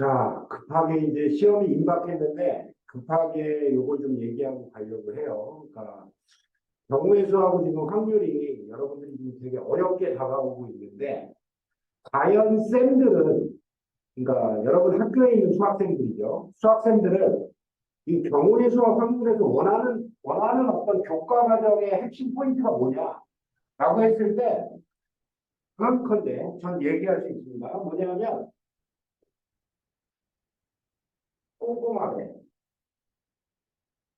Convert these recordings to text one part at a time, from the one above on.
자, 급하게 이제 시험이 임박했는데 급하게 요거 좀 얘기하고 가려고 해요. 그러니까 경우의 수하고 지금 확률이 여러분들이 지금 되게 어렵게 다가오고 있는데 과연 쌤들은 그러니까 여러분 학교에 있는 수학생들이죠. 수학생들은 이 경우의 수와 확률에서 원하는 원하는 어떤 교과 과정의 핵심 포인트가 뭐냐? 라고 했을 때 그런컨대 전 얘기할 수 있습니다. 뭐냐면 꼼꼼하게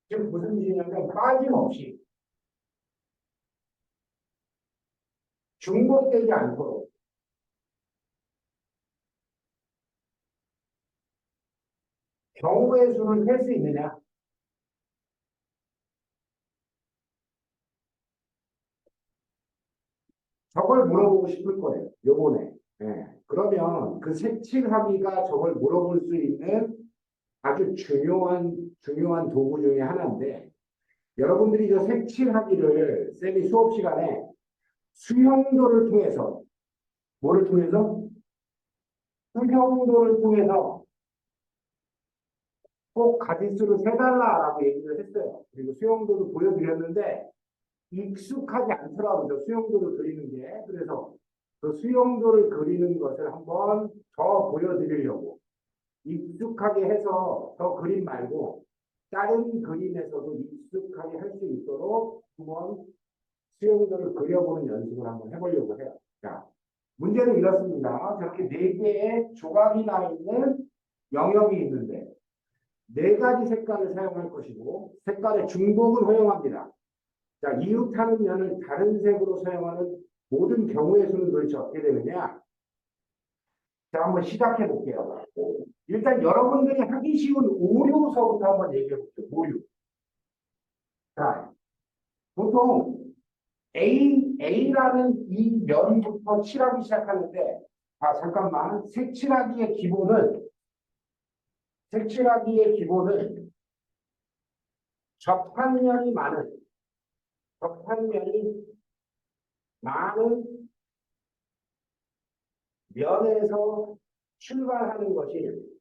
지금 무슨 뜻이냐면 빠짐없이 중복되지 않도록 경우의 수를 셀 수 있느냐? 저걸 물어보고 싶을 거예요. 요번에. 예. 그러면 그 색칠하기가 저걸 물어볼 수 있는 아주 중요한, 중요한 도구 중에 하나인데, 여러분들이 저 색칠하기를 쌤이 수업 시간에 수형도를 통해서, 뭐를 통해서? 수형도를 통해서 꼭 가지수를 세달라라고 얘기를 했어요. 그리고 수형도도 보여드렸는데, 익숙하지 않더라고요. 수용도를 그리는 게. 그래서 그 수용도를 그리는 것을 한번 더 보여드리려고. 익숙하게 해서 더 그림 말고 다른 그림에서도 익숙하게 할 수 있도록 한번 수용도를 그려보는 연습을 한번 해보려고 해요. 자, 문제는 이렇습니다. 저렇게 네 개의 조각이 나 있는 영역이 있는데 네 가지 색깔을 사용할 것이고 색깔의 중복은 허용합니다. 자, 이웃하는 면을 다른 색으로 사용하는 모든 경우의 수는 도대체 어떻게 되느냐? 자, 한번 시작해 볼게요. 일단 여러분들이 하기 쉬운 오류서부터 한번 얘기해 볼게요. 오류. 자, 보통 A, A라는 이 면부터 칠하기 시작하는데, 아, 잠깐만. 색칠하기의 기본은, 색칠하기의 기본은 접한면이 많은 접한면이 많은 면에서 출발하는 것이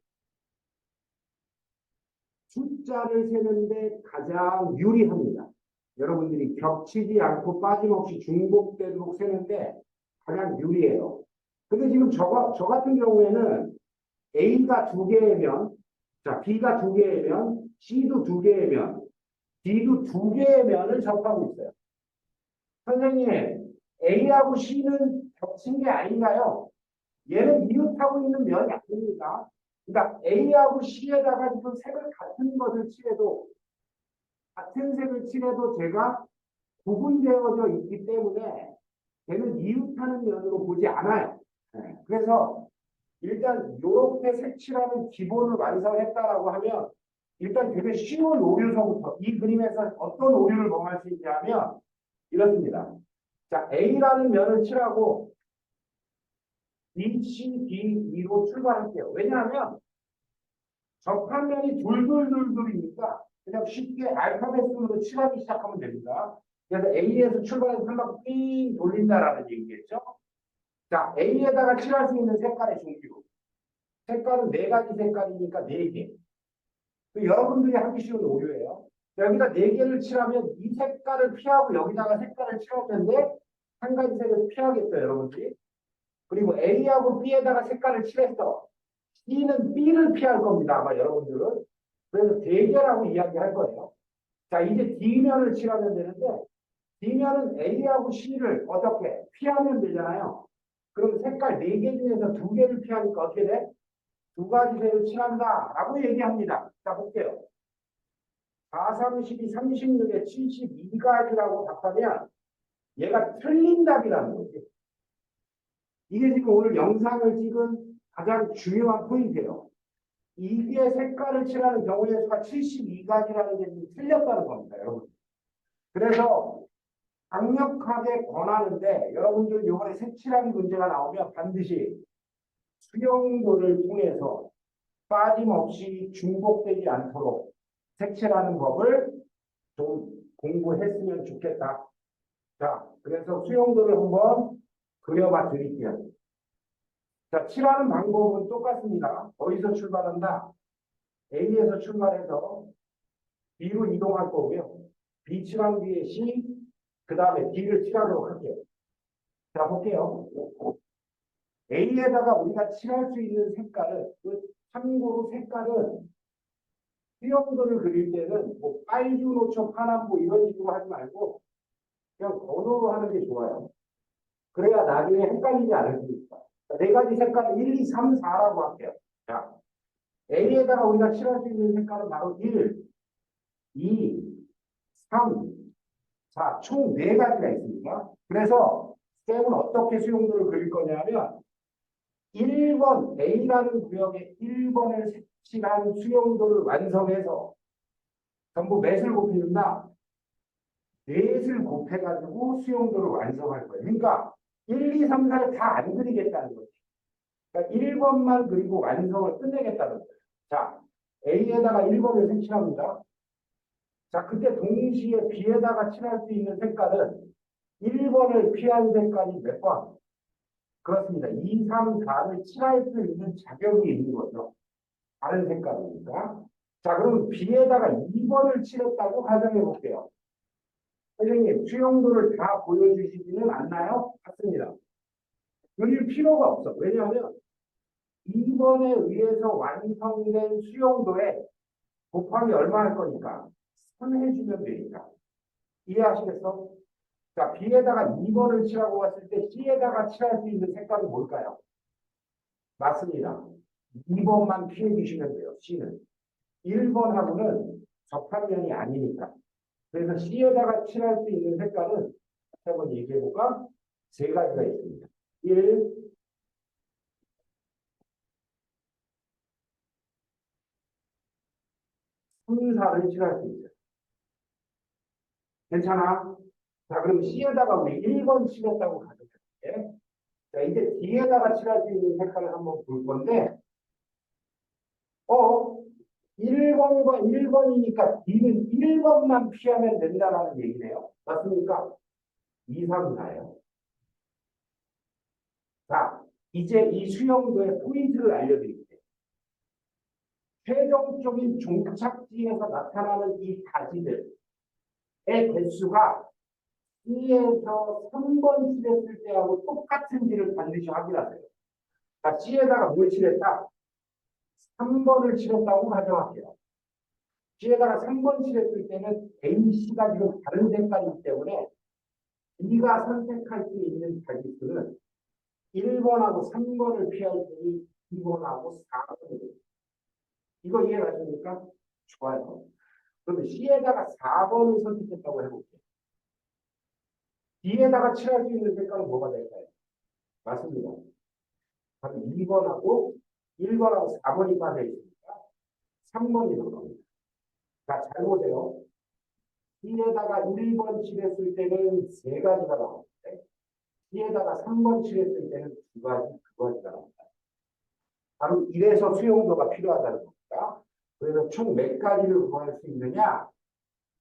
숫자를 세는데 가장 유리합니다. 여러분들이 겹치지 않고 빠짐없이 중복되도록 세는데 가장 유리해요. 근데 지금 저, 저 같은 경우에는 A가 두 개의 면, 자, B가 두 개의 면, C도 두 개의 면, D도 두 개의 면을 접하고 있어요. 선생님, A하고 C는 겹친 게 아닌가요? 얘는 이웃하고 있는 면이 아닙니다. 그러니까 A하고 C에다가 지금 색을 같은 것을 칠해도 같은 색을 칠해도 제가 구분되어져 있기 때문에 걔는 이웃하는 면으로 보지 않아요. 네. 그래서 일단 이렇게 색칠하는 기본을 완성했다라고 하면 일단 되게 쉬운 오류서부터 이 그림에서 어떤 오류를 범할 수 있냐면 이렇습니다. 자, A라는 면을 칠하고 B, C, D, E로 출발할게요. 왜냐하면 접한 면이 둘둘둘둘이니까 그냥 쉽게 알파벳 순으로 칠하기 시작하면 됩니다. 그래서 A에서 출발해서 한 바퀴 삥 돌린다라는 얘기겠죠. 자, A에다가 칠할 수 있는 색깔의 종류. 색깔은 네 가지 색깔이니까 네 개. 그 여러분들이 하기 쉬운 오류예요. 여기다 네 개를 칠하면 이 색깔을 피하고 여기다가 색깔을 칠할 텐데 한 가지 색을 피하겠어요, 여러분들이. 그리고 A하고 B에다가 색깔을 칠했어. C는 B를 피할 겁니다, 아마 여러분들은. 그래서 대결하고 이야기할 거예요. 자, 이제 D면을 칠하면 되는데 D면은 A하고 C를 어떻게 피하면 되잖아요. 그럼 색깔 네개 중에서 두 개를 피하니까 어떻게 돼? 두 가지 색을 칠한다 라고 얘기합니다. 자, 볼게요. 4, 32, 36에 72가지라고 답하면 얘가 틀린 답이라는 거지. 이게 지금 오늘 영상을 찍은 가장 중요한 포인트예요. 이게 색깔을 칠하는 경우의 수가 72가지라는 게 틀렸다는 겁니다, 여러분. 그래서 강력하게 권하는데 여러분들 이번에 색칠하기 문제가 나오면 반드시 수용도를 통해서 빠짐없이 중복되지 않도록 색칠하는 법을 좀 공부했으면 좋겠다. 자, 그래서 수용도를 한번 그려봐 드릴게요. 자, 칠하는 방법은 똑같습니다. 어디서 출발한다? A에서 출발해서 B로 이동할 거고요. B 칠한 뒤에 C, 그 다음에 D를 칠하도록 할게요. 자, 볼게요. A에다가 우리가 칠할 수 있는 색깔은, 그 참고로 색깔은 수영도를 그릴 때는 뭐 빨주, 노초, 뭐 이런 식으로 하지 말고 그냥 번호로 하는 게 좋아요. 그래야 나중에 헷갈리지 않을 테니까. 자, 네 가지 색깔 1, 2, 3, 4라고 할게요. 자, A에다가 우리가 칠할 수 있는 색깔은 바로 1, 2, 3, 4, 총 네 가지가 있습니다. 그래서 쌤은 어떻게 수용도를 그릴 거냐면 1번 A라는 구역에 1번을 색칠한 수용도를 완성해서 전부 몇을 곱해준다? 넷을 곱해가지고 수용도를 완성할 거예요. 그러니까 1, 2, 3, 4를 다 안 그리겠다는 거지. 그러니까 1번만 그리고 완성을 끝내겠다는 거예요. 자, A에다가 1번을 색칠합니다. 자, 그때 동시에 B에다가 칠할 수 있는 색깔은 1번을 피한 색깔이 몇 번? 그렇습니다. 2, 3, 4를 칠할 수 있는 자격이 있는 거죠. 다른 색깔이니까. 자, 그럼 B에다가 2번을 칠했다고 가정해 볼게요. 선생님, 수용도를 다 보여주시지는 않나요? 맞습니다. 그릴 필요가 없어. 왜냐하면 2번에 의해서 완성된 수용도에 곱하기 얼마 할 거니까 3 해주면 되니까. 이해하시겠어? 자, B에다가 2번을 칠하고 갔을 때 C에다가 칠할 수 있는 색깔이 뭘까요? 맞습니다. 2번만 피해 주시면 돼요. C는. 1번하고는 접합면이 아니니까. 그래서 C에다가 칠할 수 있는 색깔은 한번 얘기해 볼까? 세 가지가 있습니다. 1, 3, 4를 칠할 수 있어요. 괜찮아? 자, 그럼 C에다가 우리 1번 칠했다고 가정할게. 자, 이제 D에다가 칠할 수 있는 색깔을 한번 볼 건데, 어, 1번과 1번이니까 D는 1번만 피하면 된다라는 얘기네요. 맞습니까? 2, 3, 4예요. 자, 이제 이 수용도의 포인트를 알려드릴게요. 최종적인 종착지에서 나타나는 이 가지들의 개수가 C에서 3번 칠했을 때하고 똑같은지를 반드시 확인하세요. 자, C에다가 뭘 칠했다? 3번을 칠했다고 가정할게요. C에다가 3번 칠했을 때는 A, C가 지금 다른 색깔이기 때문에 B가 선택할 수 있는 자기수는 1번하고 3번을 피할 테니 2번하고 4번을 이거 이해가십니까? 좋아요. 그러면 C에다가 4번을 선택했다고 해볼게요. D에다가 칠할 수 있는 색깔은 뭐가 될까요? 맞습니다. 바로 2번하고 1번하고 4번이 빠져 있으니까 3번이 들어갑니다. 자, 잘 보세요. D에다가 1번 칠했을 때는 세 가지가 나오는데 D에다가 3번 칠했을 때는 두 가지, 두 가지가 나옵니다. 바로 이래서 수용도가 필요하다는 겁니다. 그래서 총 몇 가지를 구할 수 있느냐?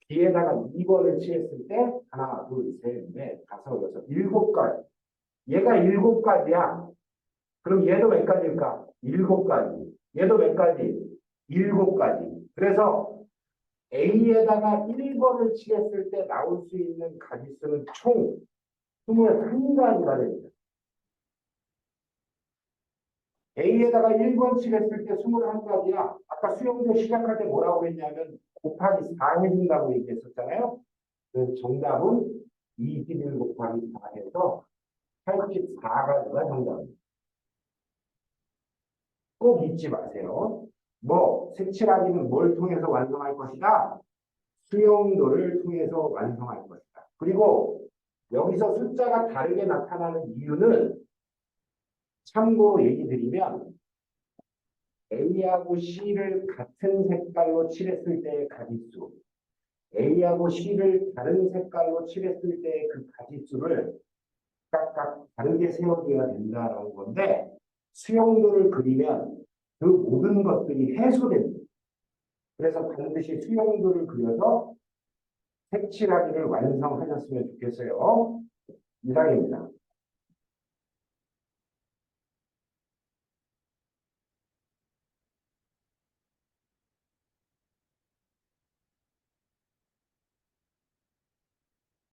D에다가 2번을 칠했을 때 하나, 둘, 셋, 넷, 다섯, 여섯, 일곱 가지. 얘가 일곱 가지야. 그럼 얘도 몇 가지일까? 일곱 가지. 얘도 몇 가지? 일곱 가지. 그래서 A에다가 1번을 칠했을 때 나올 수 있는 가지수는 총 21가지가 됩니다. A에다가 1번 칠했을 때 21가지야. 아까 수영도 시작할 때 뭐라고 했냐면 곱하기 4 해준다고 얘기했었잖아요. 그래서 정답은 21 곱하기 4 해서 84가지가 정답입니다. 꼭 잊지 마세요. 뭐 색칠하기는 뭘 통해서 완성할 것이다? 수용도를 통해서 완성할 것이다. 그리고 여기서 숫자가 다르게 나타나는 이유는 참고로 얘기 드리면 A하고 C를 같은 색깔로 칠했을 때의 가지수 A하고 C를 다른 색깔로 칠했을 때의 그 가지수를 각각 다르게 세워줘야 된다라는 건데 수용도를 그리면 그 모든 것들이 해소됩니다. 그래서 반드시 수용도를 그려서 색칠하기를 완성하셨으면 좋겠어요. 이상입니다.